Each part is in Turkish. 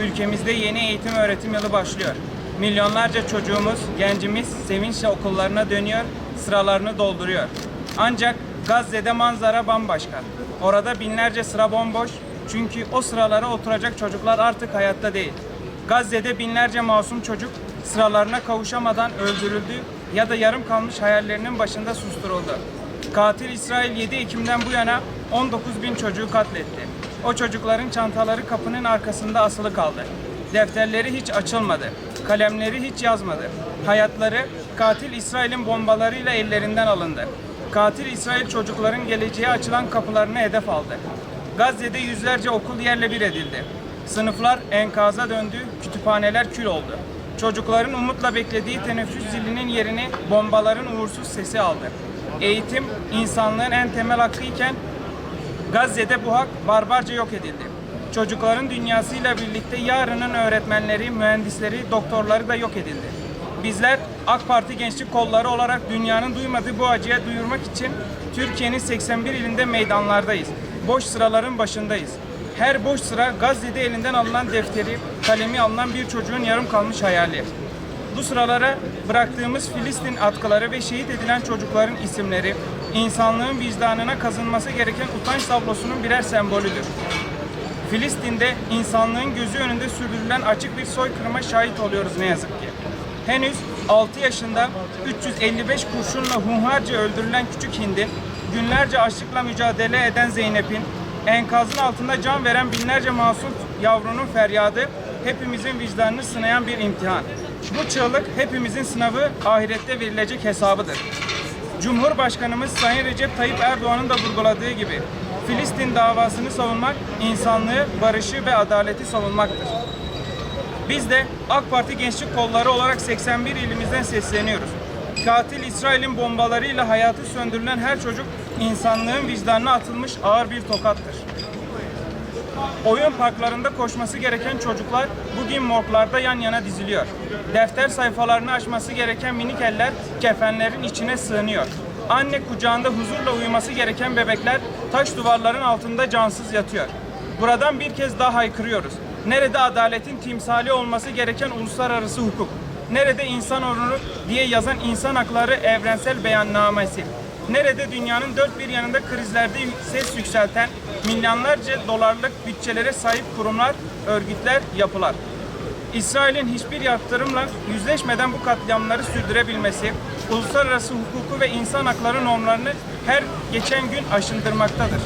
ülkemizde yeni eğitim öğretim yılı başlıyor. Milyonlarca çocuğumuz, gencimiz sevinçle okullarına dönüyor, sıralarını dolduruyor. Ancak Gazze'de manzara bambaşka. Orada binlerce sıra bomboş çünkü o sıralara oturacak çocuklar artık hayatta değil. Gazze'de binlerce masum çocuk sıralarına kavuşamadan öldürüldü ya da yarım kalmış hayallerinin başında susturuldu. Katil İsrail 7 Ekim'den bu yana 19 bin çocuğu katletti. O çocukların çantaları kapının arkasında asılı kaldı. Defterleri hiç açılmadı. Kalemleri hiç yazmadı. Hayatları katil İsrail'in bombalarıyla ellerinden alındı. Katil İsrail çocukların geleceğe açılan kapılarını hedef aldı. Gazze'de yüzlerce okul yerle bir edildi. Sınıflar enkaza döndü, kütüphaneler kül oldu. Çocukların umutla beklediği teneffüs zilinin yerini bombaların uğursuz sesi aldı. Eğitim insanlığın en temel hakkı iken Gazze'de bu hak barbarca yok edildi. Çocukların dünyasıyla birlikte yarının öğretmenleri, mühendisleri, doktorları da yok edildi. Bizler AK Parti Gençlik Kolları olarak dünyanın duymadığı bu acıya duyurmak için Türkiye'nin 81 ilinde meydanlardayız. Boş sıraların başındayız. Her boş sıra Gazze'de elinden alınan defteri, kalemi alınan bir çocuğun yarım kalmış hayali. Bu sıralara bıraktığımız Filistin atkıları ve şehit edilen çocukların isimleri, insanlığın vicdanına kazınması gereken utanç tablosunun birer sembolüdür. Filistin'de insanlığın gözü önünde sürdürülen açık bir soykırıma şahit oluyoruz ne yazık ki. Henüz 6 yaşında 355 kurşunla hunharca öldürülen küçük Hind'in, günlerce açlıkla mücadele eden Zeynep'in, enkazın altında can veren binlerce masum yavrunun feryadı hepimizin vicdanını sınayan bir imtihan. Bu çığlık hepimizin sınavı ahirette verilecek hesabıdır. Cumhurbaşkanımız Sayın Recep Tayyip Erdoğan'ın da vurguladığı gibi Filistin davasını savunmak, insanlığı, barışı ve adaleti savunmaktır. Biz de AK Parti Gençlik Kolları olarak 81 ilimizden sesleniyoruz. Katil İsrail'in bombalarıyla hayatı söndürülen her çocuk insanlığın vicdanına atılmış ağır bir tokattır. Oyun parklarında koşması gereken çocuklar bugün morglarda yan yana diziliyor. Defter sayfalarını açması gereken minik eller kefenlerin içine sığınıyor. Anne kucağında huzurla uyuması gereken bebekler taş duvarların altında cansız yatıyor. Buradan bir kez daha haykırıyoruz. Nerede adaletin timsali olması gereken uluslararası hukuk? Nerede insan onuru diye yazan insan hakları evrensel beyannamesi? Nerede dünyanın dört bir yanında krizlerde ses yükselten milyonlarca dolarlık bütçelere sahip kurumlar, örgütler, yapılar? İsrail'in hiçbir yaptırımla yüzleşmeden bu katliamları sürdürebilmesi, uluslararası hukuku ve insan hakları normlarını her geçen gün aşındırmaktadır.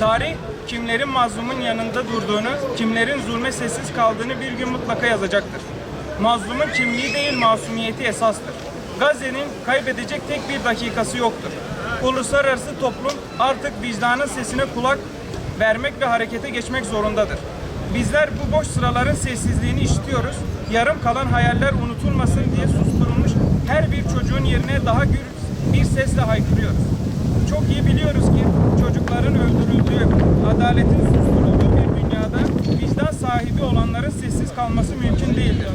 Tarih kimlerin mazlumun yanında durduğunu, kimlerin zulme sessiz kaldığını bir gün mutlaka yazacaktır. Mazlumun kimliği değil masumiyeti esastır. Gazze'nin kaybedecek tek bir dakikası yoktur. Uluslararası toplum artık vicdanın sesine kulak vermek ve harekete geçmek zorundadır. Bizler bu boş sıraların sessizliğini işitiyoruz. Yarım kalan hayaller unutulmasın diye susturulmuş her bir çocuğun yerine daha gür bir sesle haykırıyoruz. Çok iyi biliyoruz ki çocukların öldürüldüğü, adaletin susturulduğu dünyada vicdan sahibi olanların sessiz kalması mümkün değildir.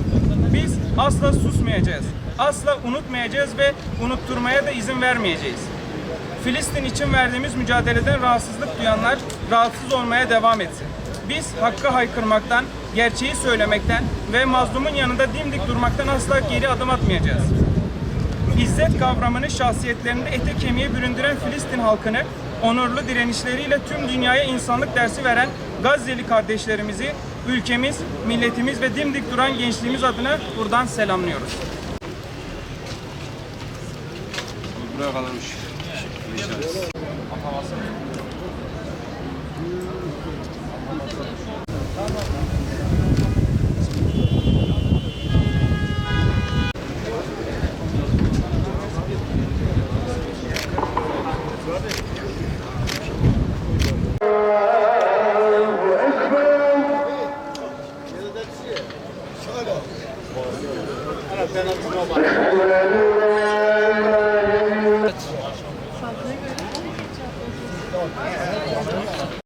Biz asla susmayacağız, asla unutmayacağız ve unutturmaya da izin vermeyeceğiz. Filistin için verdiğimiz mücadeleden rahatsızlık duyanlar rahatsız olmaya devam etsin. Biz hakkı haykırmaktan, gerçeği söylemekten ve mazlumun yanında dimdik durmaktan asla geri adım atmayacağız. İzzet kavramını şahsiyetlerinde ete kemiğe büründüren Filistin halkını onurlu direnişleriyle tüm dünyaya insanlık dersi veren Gazze'li kardeşlerimizi ülkemiz, milletimiz ve dimdik duran gençliğimiz adına buradan selamlıyoruz. Buraya kadarmış. Evet.